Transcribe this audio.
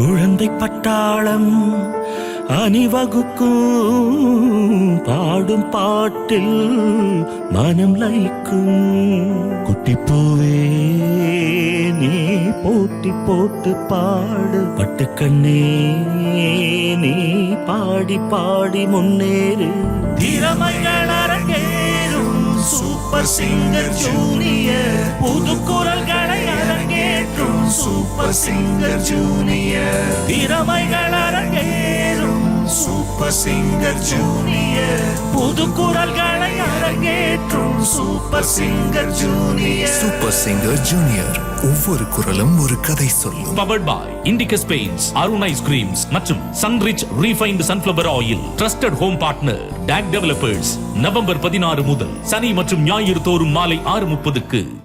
குழந்தை பட்டாளம் அணிவகுக்கும் பாடும் பாட்டில் மனம் லயிக்கும். குட்டி பூவே நீ போட்டி போட்டு பாடு. பட்டுக்கண்ணே நீ பாடி பாடி முன்னேறு. திறமைகள் அரங்கேறும் super singer junior. Super singer junior. திறமைகள் அரங்கேறும். Super singer junior. புது குரல்களை அரங்கேற்றும். Super singer junior. Super singer junior. ஒவ்வொரு குரலும் ஒரு கதை சொல்லும். Powered by Indigo paints Arun ice creams மற்றும் Sunrich refined sunflower oil trusted home partner DAC developers November பதினாறு முதல் சனி மற்றும் ஞாயிறு தோறும் மாலை ஆறு முப்பதுக்கு.